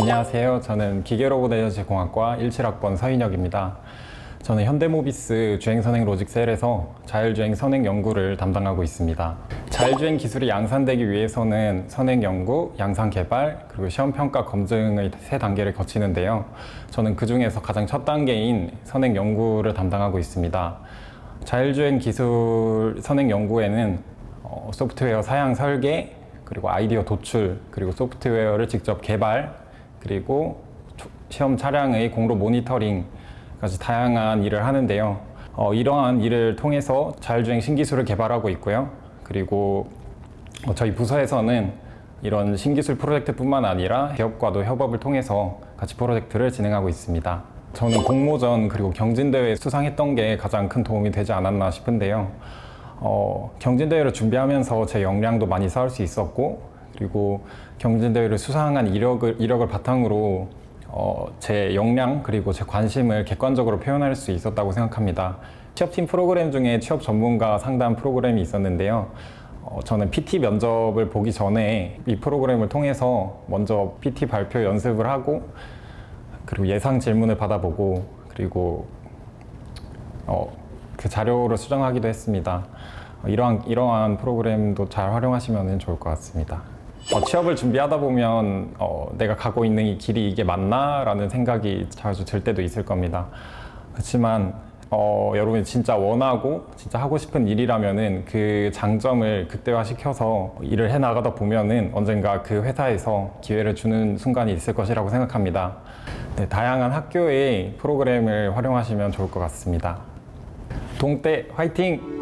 안녕하세요. 저는 기계로봇에너지공학과 17학번 서인혁입니다. 저는 현대모비스 주행선행 로직셀에서 자율주행 선행 연구를 담당하고 있습니다. 자율주행 기술이 양산되기 위해서는 선행 연구, 양산 개발, 그리고 시험 평가 검증의 세 단계를 거치는데요. 저는 그 중에서 가장 첫 단계인 선행 연구를 담당하고 있습니다. 자율주행 기술 선행 연구에는 어, 소프트웨어 사양 설계, 그리고 아이디어 도출, 그리고 소프트웨어를 직접 개발, 그리고 초- 시험 차량의 공로 모니터링까지 다양한 일을 하는데요. 어, 이러한 일을 통해서 자율주행 신기술을 개발하고 있고요. 그리고 어, 저희 부서에서는 이런 신기술 프로젝트뿐만 아니라 기업과도 협업을 통해서 같이 프로젝트를 진행하고 있습니다. 저는 공모전 그리고 경진대회 수상했던 게 가장 큰 도움이 되지 않았나 싶은데요. 어, 경진대회를 준비하면서 제 역량도 많이 쌓을 수 있었고, 그리고 경진대회를 수상한 이력을, 이력을 바탕으로 어, 제 역량 그리고 제 관심을 객관적으로 표현할 수 있었다고 생각합니다. 취업팀 프로그램 중에 취업 전문가 상담 프로그램이 있었는데요. 어, 저는 PT 면접을 보기 전에 이 프로그램을 통해서 먼저 PT 발표 연습을 하고 그리고 예상 질문을 받아보고 그리고 어, 그 자료를 수정하기도 했습니다. 어, 이러한 이러한 프로그램도 잘 활용하시면 좋을 것 같습니다. 어, 취업을 준비하다 보면 어, 내가 가고 있는 이 길이 이게 맞나 라는 생각이 자주 들 때도 있을 겁니다. 그렇지만 어, 여러분이 진짜 원하고 진짜 하고 싶은 일이라면은 그 장점을 극대화시켜서 일을 해 나가다 보면은 언젠가 그 회사에서 기회를 주는 순간이 있을 것이라고 생각합니다. 네, 다양한 학교의 프로그램을 활용하시면 좋을 것 같습니다. 동대 화이팅!